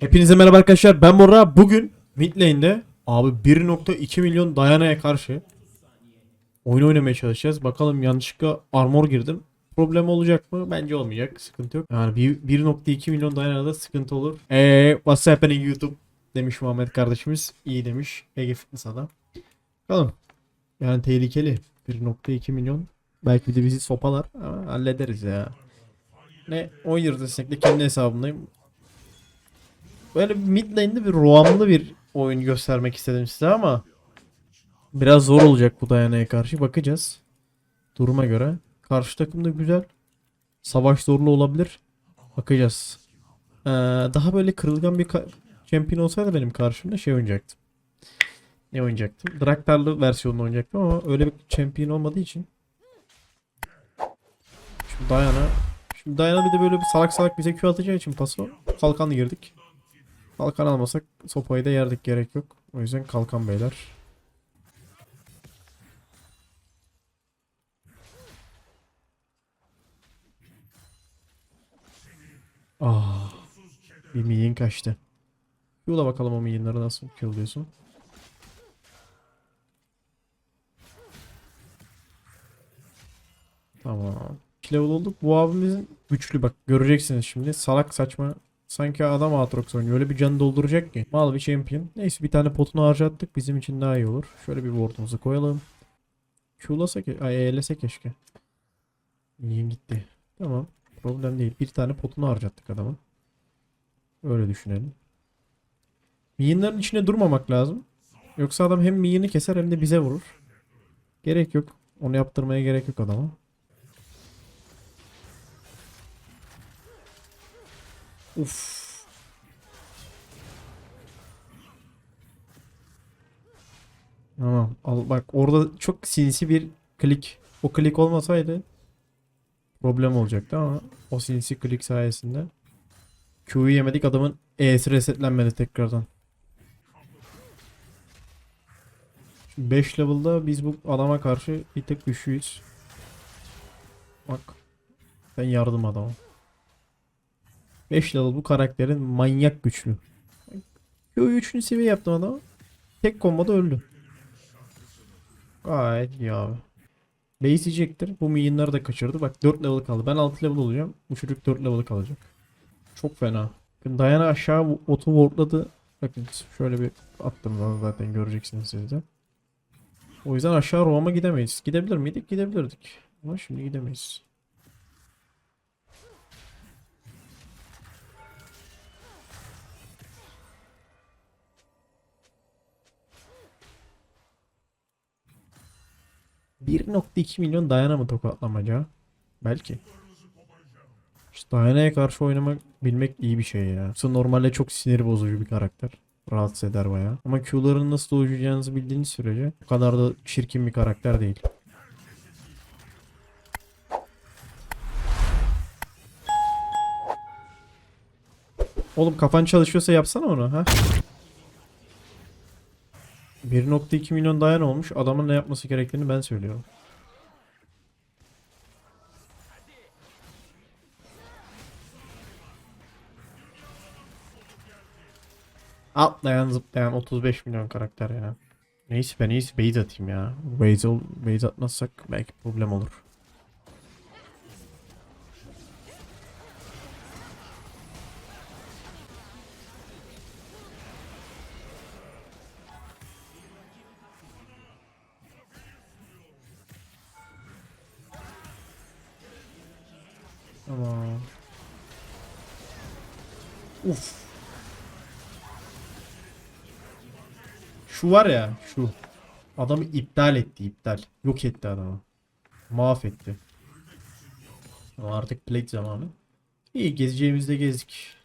Hepinize merhaba arkadaşlar ben Bora bugün mid lane'de abi 1.2 milyon Diana'ya karşı oyun oynamaya çalışacağız. Bakalım yanlışlıkla armor girdim. Problem olacak mı? Bence olmayacak. Sıkıntı yok. Yani bir- 1.2 milyon Diana'da sıkıntı olur. Eee what's happening YouTube demiş Muhammed kardeşimiz. İyi demiş. Ege Fitness adam. Bakalım. Yani tehlikeli. 1.2 milyon. Belki bir de bizi sopalar ama hallederiz ya. Ne 17 destekli kendi hesabımdayım. Böyle mid lane'de bir roamlı bir oyun göstermek istedim size ama biraz zor olacak bu dayanaya karşı bakacağız. Duruma göre. Karşı takım da güzel. Savaş zorlu olabilir. Bakacağız. Ee, daha böyle kırılgan bir champion olsaydı benim karşımda şey oynayacaktım. Ne oynayacaktım? Draktarlı versiyonunu oynayacaktım ama öyle bir champion olmadığı için. Şimdi Diana. Şimdi Diana bir de böyle bir salak salak bize Q atacağı için paso. Kalkanla girdik. Kalkan almasak sopayı da yerdik gerek yok. O yüzden kalkan beyler. Ah. Bir minyon kaçtı. Yola bakalım o minyonları nasıl killliyorsun. Tamam. 2 level olduk. Bu abimizin güçlü bak göreceksiniz şimdi. Salak saçma Sanki adam Aatrox oynuyor. Öyle bir can dolduracak ki. Mal bir champion. Neyse bir tane potunu harcattık. Bizim için daha iyi olur. Şöyle bir ward'umuzu koyalım. Q'lasak, ay E'lese keşke. İyi gitti. Tamam. Problem değil. Bir tane potunu harcattık adamın. Öyle düşünelim. Minyonların içine durmamak lazım. Yoksa adam hem minyonu keser hem de bize vurur. Gerek yok. Onu yaptırmaya gerek yok adama. Uf. Tamam. Al bak orada çok sinsi bir klik. O klik olmasaydı problem olacaktı ama o sinsi klik sayesinde Q'yu yemedik adamın E'si resetlenmedi tekrardan. 5 level'da biz bu adama karşı bir tık güçlüyüz. Bak. Ben yardım adamım. 5 level bu karakterin manyak güçlü. Q'yu 3. seviye yaptım adama. Tek komboda öldü. Gayet iyi abi. Base yiyecektir. Bu minyonları da kaçırdı. Bak 4 level kaldı. Ben 6 level olacağım. Bu çocuk 4 level kalacak. Çok fena. Diana aşağı otu wardladı. Bakın şöyle bir attım ben zaten göreceksiniz siz de. O yüzden aşağı Roam'a gidemeyiz. Gidebilir miydik? Gidebilirdik. Ama şimdi gidemeyiz. ...1.2 milyon Diana mı tokatlamaca? Belki. İşte Diana'ya karşı oynamak bilmek iyi bir şey ya. Yoksa normalde çok sinir bozucu bir karakter. Rahatsız eder baya. Ama Q'ların nasıl dojlayacağınızı bildiğiniz sürece o kadar da çirkin bir karakter değil. Oğlum kafan çalışıyorsa yapsana onu ha. 1.2 milyon dayan olmuş. Adamın ne yapması gerektiğini ben söylüyorum. Atlayan zıplayan 35 milyon karakter ya. Neyse ben iyisi base atayım ya. Base, base atmazsak belki problem olur. Var ya şu. Adamı iptal etti iptal. Yok etti adamı. Mahvetti. Artık plate zamanı. İyi gezeceğimizde gezdik.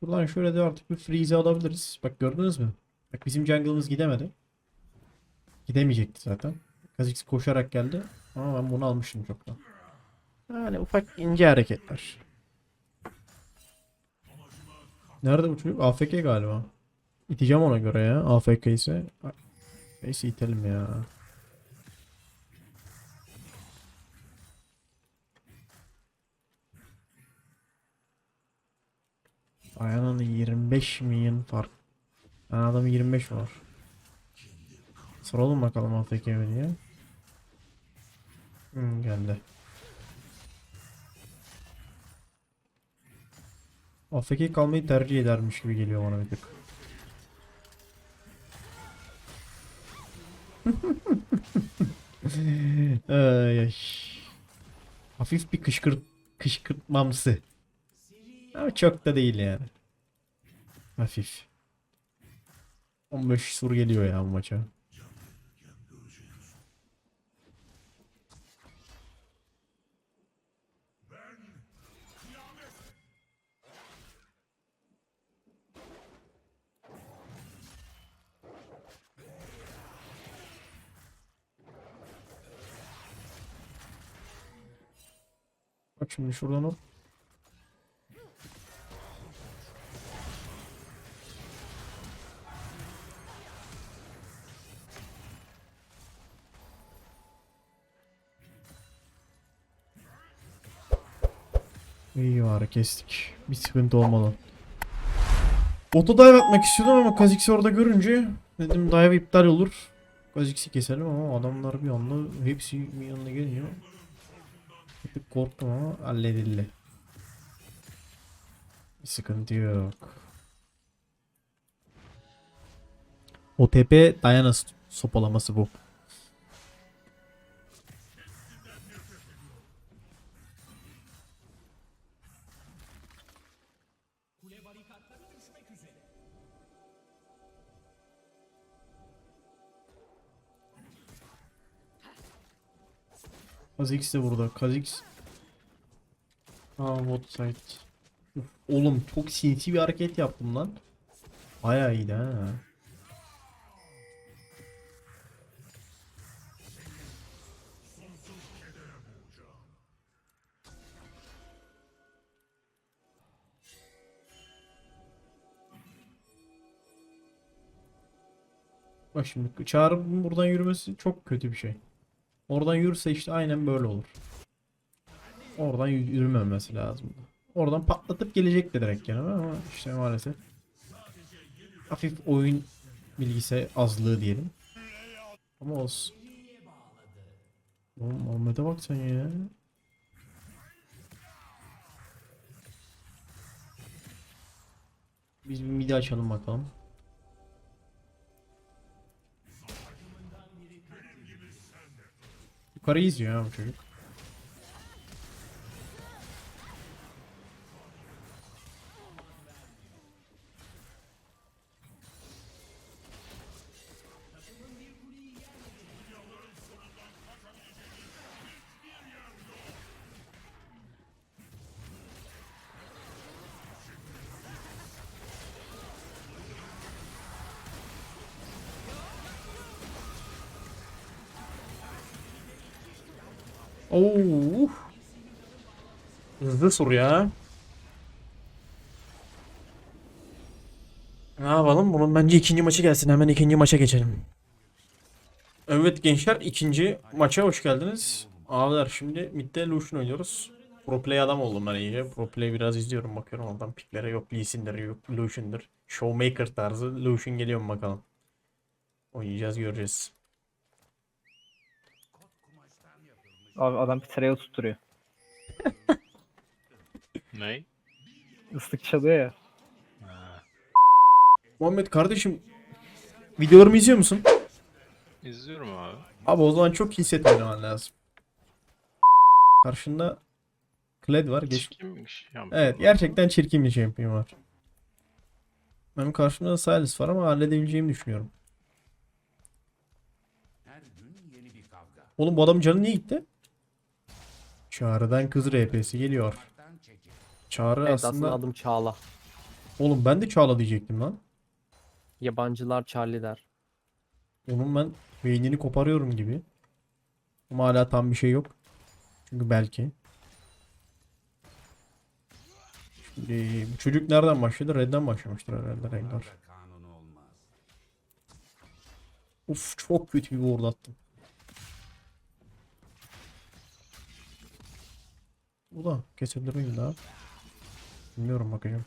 Şuradan şöyle de artık bir freeze alabiliriz. Bak gördünüz mü? Bak bizim jungle'ımız gidemedi. Gidemeyecekti zaten. Kha'Zix koşarak geldi. Ama ben bunu almışım çoktan. Yani ufak ince hareketler. Nerede bu çocuk? AFK galiba. İteceğim ona göre ya. AFK ise. Neyse itelim ya. Dayananın 25 milyon fark. Ben adamı 25 var. Soralım bakalım AFK mi diye. Hmm, geldi. AFK kalmayı tercih edermiş gibi geliyor bana bir tık. Ay, ay. Hafif bir kışkırt kışkırtmamsı. Ama çok da değil yani. Hafif. 15 sur geliyor ya bu maça. Bak şimdi şuradan hop. İyi var kestik. Bir sıkıntı olmadan. Dive atmak istiyordum ama Kha'Zix'i orada görünce dedim dive iptal olur. Kha'Zix'i keselim ama adamlar bir anda hepsi bir yanına geliyor. Bir korktum ama halledildi. Bir sıkıntı yok. OTP Diana sopalaması bu. Kha'Zix de burada. Kha'Zix. Aa bot site. Uf, Oğlum çok sinsi bir hareket yaptım lan. Bayağı iyiydi ha. Bak şimdi Çağrı'nın buradan yürümesi çok kötü bir şey. Oradan yürürse işte aynen böyle olur. Oradan yü- yürümemesi lazım. Oradan patlatıp gelecekti direkt yani ama işte maalesef. Hafif oyun bilgisi azlığı diyelim. Ama olsun. Oğlum Muhammed'e bak sen ya. Biz bir midi açalım bakalım. Yukarı izliyor ya Oo. Hızlı soru ya. Ne yapalım? Bunun bence ikinci maçı gelsin. Hemen ikinci maça geçelim. Evet gençler ikinci maça hoş geldiniz. Abiler şimdi midde Lucian oynuyoruz. Pro play adam oldum ben iyice. Pro play biraz izliyorum bakıyorum oradan piklere yok Lee Sin'dir yok Lucian'dır. Showmaker tarzı Lucian geliyor mu bakalım. Oynayacağız göreceğiz. Abi adam bir tereyağı tutturuyor. Ney? Islık çalıyor ya. Ha, Muhammed kardeşim videolarımı izliyor musun? izliyorum abi. Abi o zaman çok iyi set oynaman lazım. Karşında Kled var. Geç... Çirkinmiş. Ya, Evet gerçekten çirkin bir şampiyon var. Benim karşımda da Silas var ama halledebileceğimi düşünüyorum. Oğlum bu adamın canı niye gitti? Çağrı'dan kız RP'si geliyor. Çağrı Evet aslında... aslında adım Çağla. Oğlum ben de Çağla diyecektim lan. Yabancılar Charlie der. Onun ben beynini koparıyorum gibi. Ama hala tam bir şey yok. Çünkü belki. Şimdi bu çocuk nereden başladı? Red'den başlamıştır herhalde Rengar. Uf çok kötü bir ward Ulan kesildi miydi daha? Bilmiyorum bakacağım.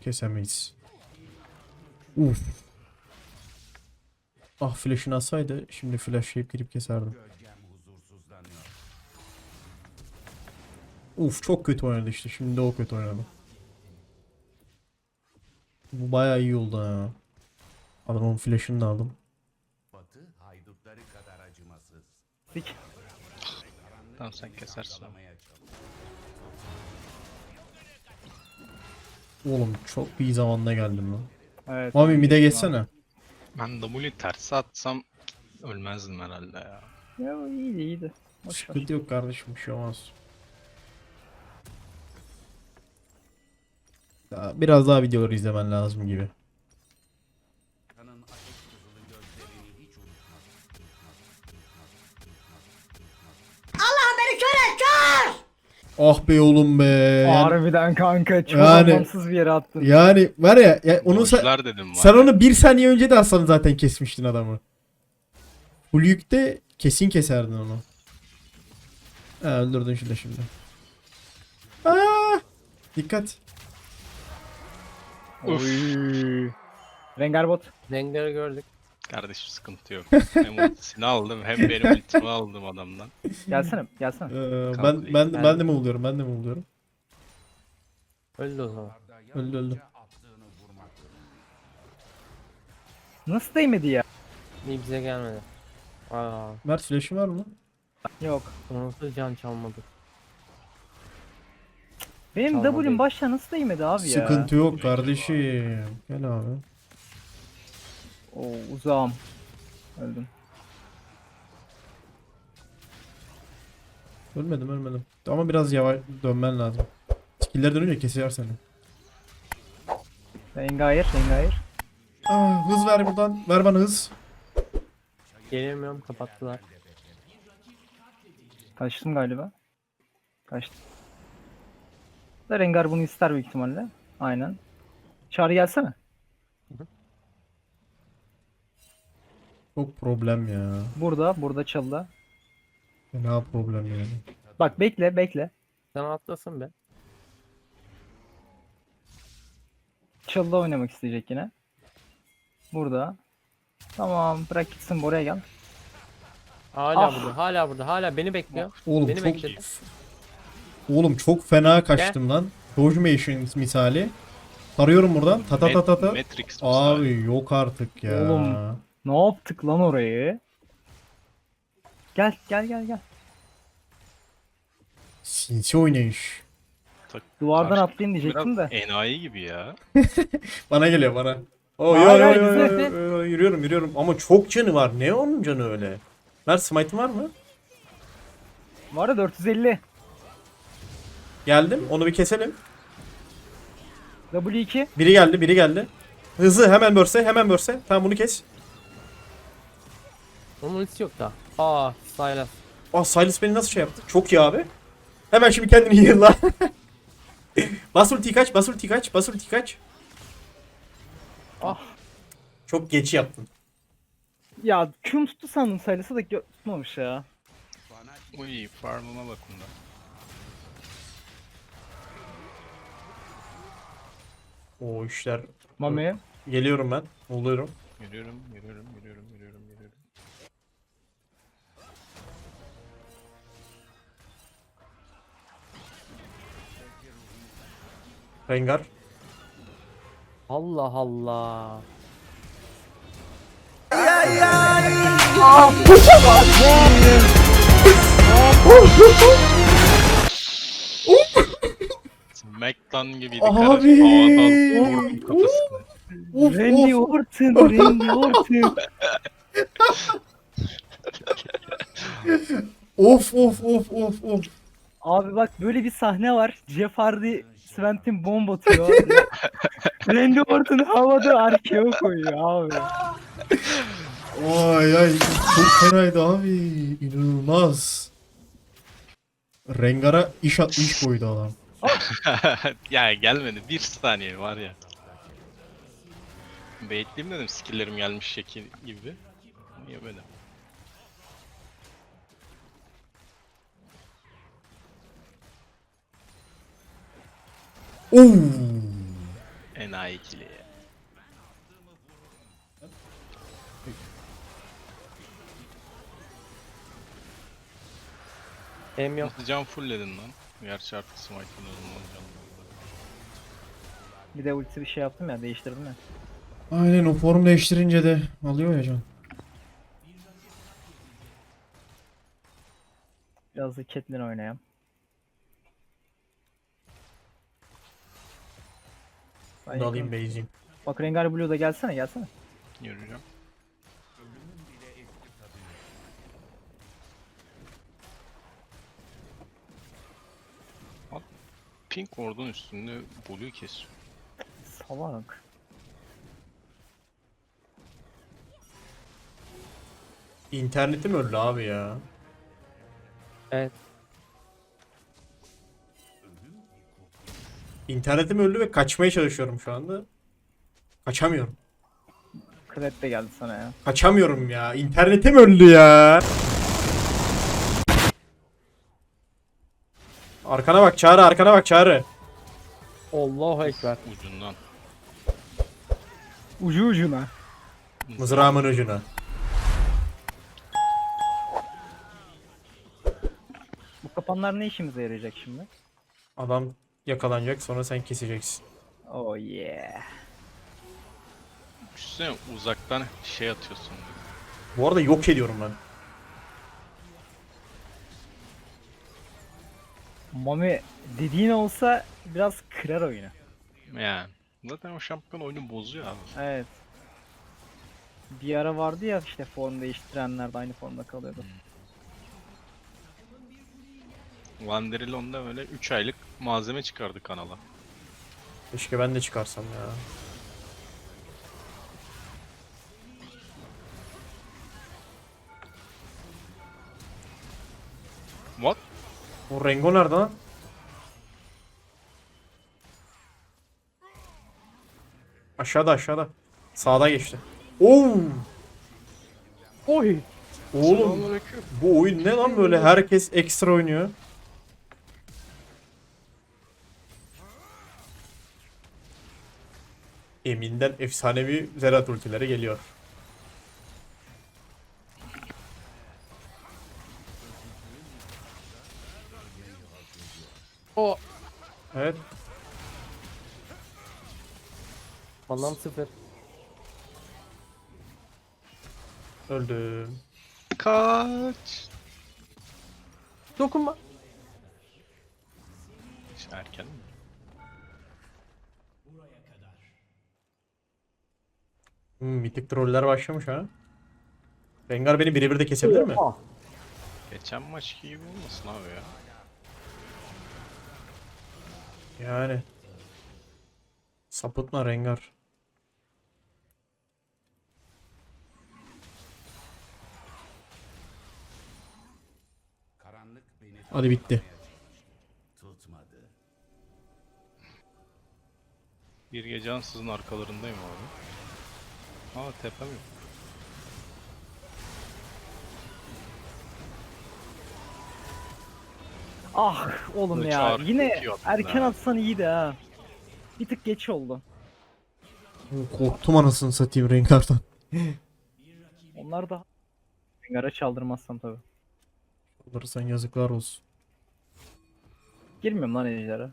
Kesemeyiz. Uf. Ah flash'ını atsaydı şimdi flashlayıp girip keserdim. Uf çok kötü oynadı işte. Şimdi o kötü oynadı. Bu bayağı iyi oldu ha. Adamın flash'ını da aldım. Batı haydutları kadar acımasız. Peki. Tamam sen kesersin. Oğlum çok iyi zamanda geldim lan. Evet. Mami mide geçsene. Ben W tersi atsam ölmezdim herhalde ya. Ya bu iyiydi iyiydi. Boş ver. Sıkıntı yok kardeşim bir şey olmaz. Daha- Biraz daha videoları izlemen lazım gibi. Ah be oğlum be. Yani, Harbiden kanka çok Yani- anlamsız bir yere attın. yani var ya, ya onu sen, dedim var. sen onu bir saniye önce de aslanı zaten kesmiştin adamı. Full yükte kesin keserdin onu. Ha, öldürdün şimdi şimdi. Aa, dikkat. Oy. Rengar bot. Rengar'ı gördük. Kardeşim sıkıntı yok. Hem ultisini aldım hem benim ultimi aldım adamdan. Gelsene gelsene. Ee, ben ben ben de mi oluyorum? Ben de mi oluyorum? Öldü o zaman. Öldü öldü. Attığını vurmak Nasıl değmedi ya? İyi bize gelmedi. Aa, Mert flash'ın var mı? Yok. nasıl can çalmadı. Benim Çalmadı. W'm başta nasıl değmedi abi ya? Sıkıntı yok kardeşim. Gel abi. Oo uzağım. Öldüm. Ölmedim ölmedim. Ama biraz yavaş dönmen lazım. Skill'ler dönünce keser seni. Rengair, Rengair. Aa, hız ver buradan. Ver bana hız. Gelemiyorum kapattılar. Kaçtım galiba. Kaçtım. Da Rengar bunu ister büyük ihtimalle. Aynen. Çağrı gelsene. Çok problem ya. Burada, burada çalıda. Fena problem yani. Bak bekle, bekle. Sen atlasın be. Çalıda oynamak isteyecek yine. Burada. Tamam, bırak gitsin buraya gel. Hala Ah. burada, hala burada, hala beni bekliyor. Oğlum Beni çok bekledi. Oğlum çok fena kaçtım lan. Dojmation misali. Tarıyorum buradan. Ta ta ta ta ta. Matrix Abi yok artık ya. Oğlum. Ne yaptık lan orayı? Gel, gel, gel, gel. Sinsi oynayış. Duvardan Karşı- atlayın diyecektim Biraz de. enayi gibi ya. Bana geliyor bana. Oo, Hayır, yo, yo, hayır, yo, güzel. yo, yo, yo, yürüyorum yürüyorum ama çok canı var. Ne onun canı öyle? Mert smite'ın var mı? Var ya 450. Geldim. Onu bir keselim. W2. Biri geldi, biri geldi. Hızlı hemen börse, hemen börse. Tamam bunu kes. Onun ultisi yok da. Aa, Sylas. Aa Silas beni nasıl şey yaptı? Çok iyi abi. Hemen şimdi kendini yığınla. bas ultiyi kaç, bas ultiyi kaç, bas ultiyi kaç. Ah. Çok geç yaptın. Ya Q'm tuttu sandım sayısı da gö- tutmamış ya. Uy farmıma bakın da. O işler. Mami. Geliyorum ben. Oluyorum. Yürüyorum, yürüyorum, yürüyorum, yürüyorum, yürüyorum. Rengar. Allah Allah. Smackdown gibiydi Abi. kardeşim. Havadan vurdum kafasına. Of, Randy. Orton, Randy Orton. Of of of of of. Abi bak böyle bir sahne var. Jeff Hardy Svent'in bomba atıyor. Randy Orton havada arkaya koyuyor abi. Ay ay çok fenaydı abi. İnanılmaz. Rengar'a iş at iş koydu adam. ya gelmedi. Bir saniye var ya. Bekleyeyim dedim skill'lerim gelmiş şekil gibi. Yemedim. Oo. Enayi. ikili. Em yok. Nasıl can fullledin lan? Gerçi artık smite'ın olacak. Bir de ulti bir şey yaptım ya değiştirdim ya. Aynen o form değiştirince de alıyor ya can. Biraz da Catelyn oynayayım. Ben Bunu da alayım yakınım. base'im. Bak Rengar Blue'da gelsene gelsene. Yürüyeceğim. Bak, Pink Ward'un üstünde Blue'yu kesiyor. Salak. İnternetim öldü abi ya. Evet. İnternetim öldü ve kaçmaya çalışıyorum şu anda. Kaçamıyorum. Kret de geldi sana ya. Kaçamıyorum ya. İnternetim öldü ya. Arkana bak Çağrı arkana bak Çağrı. Allahu ekber. Ucundan. Ucu ucuna. Mızrağımın ucuna. Bu kapanlar ne işimize yarayacak şimdi? Adam yakalanacak sonra sen keseceksin. Oh yeah. Düşünsene uzaktan şey atıyorsun. Bu arada yok ediyorum ben. Mami dediğin olsa biraz kırar oyunu. Yani. Zaten o şampiyon oyunu bozuyor abi. Evet. Bir ara vardı ya işte form değiştirenler de aynı formda kalıyordu. Wanderilon'da böyle 3 aylık malzeme çıkardı kanala. Keşke ben de çıkarsam ya. What? O Rengo nerede lan? Aşağıda aşağıda. Sağda geçti. Oo! Oy. Oğlum bu oyun ne lan böyle herkes ekstra oynuyor. Emin'den efsanevi Zerat ultileri geliyor. O. Evet. Manam sıfır. Öldüm. Kaç. Dokunma. İşte erken mi? Hmm, mitik troller başlamış ha. Rengar beni birebir de kesebilir mi? Geçen maç gibi olmasın abi ya. Yani. Sapıtma Rengar. Karanlık beni Hadi bitti. tutmadı. Bir gece ansızın arkalarındayım abi. Aa tepem yok. Ah oğlum Bunu ya çağır- yine yaptın erken ha. atsan iyiydi ha. Bir tık geç oldu. Korktum anasını satayım Rengar'dan. Onlar da Rengar'a çaldırmazsam tabi. Alırsan yazıklar olsun. Girmiyorum lan ejderha.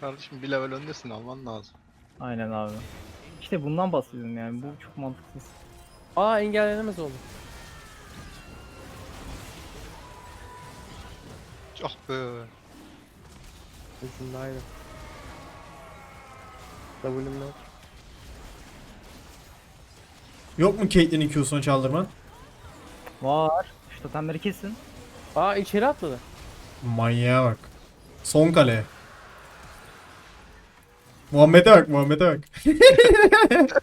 Kardeşim bir level öndesin alman lazım. Aynen abi. İşte bundan bahsediyorum yani bu çok mantıksız. Aa engellenemez oldu. Ah be. Ucundaydı. W'm yok. Yok mu Caitlyn'in Q'sunu çaldırman? Var. Şu totemleri kesin. Aa içeri atladı. Manyağa bak. Son kale. Muhammed'e bak Muhammed'e bak.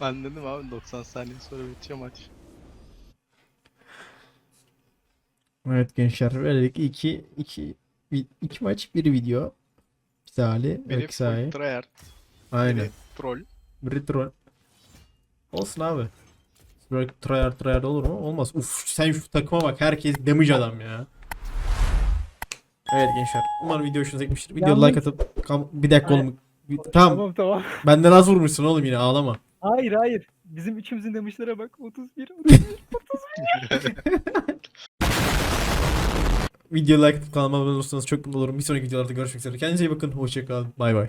Ben dedim abi 90 saniye sonra bitiyor maç. evet gençler böylelikle iki, iki, iki maç bir video. Bir hali. Biri full tryhard, Aynen. biri troll. Biri troll. Olsun abi. Böyle tryhard tryhard olur mu? Olmaz. Uf sen şu takıma bak. Herkes damage adam ya. Evet gençler. Umarım video hoşunuza gitmiştir. Video Yalnız- like atıp kam- bir dakika Hayır. oğlum. Bir- Tamam. Tamam tamam. Benden az vurmuşsun oğlum yine ağlama. Hayır hayır. Bizim üçümüzün demişlere bak. 31. 31. Video like atıp kanalıma abone olursanız çok mutlu olurum. Bir sonraki videolarda görüşmek üzere. Kendinize iyi bakın. Hoşçakalın. Bay bay.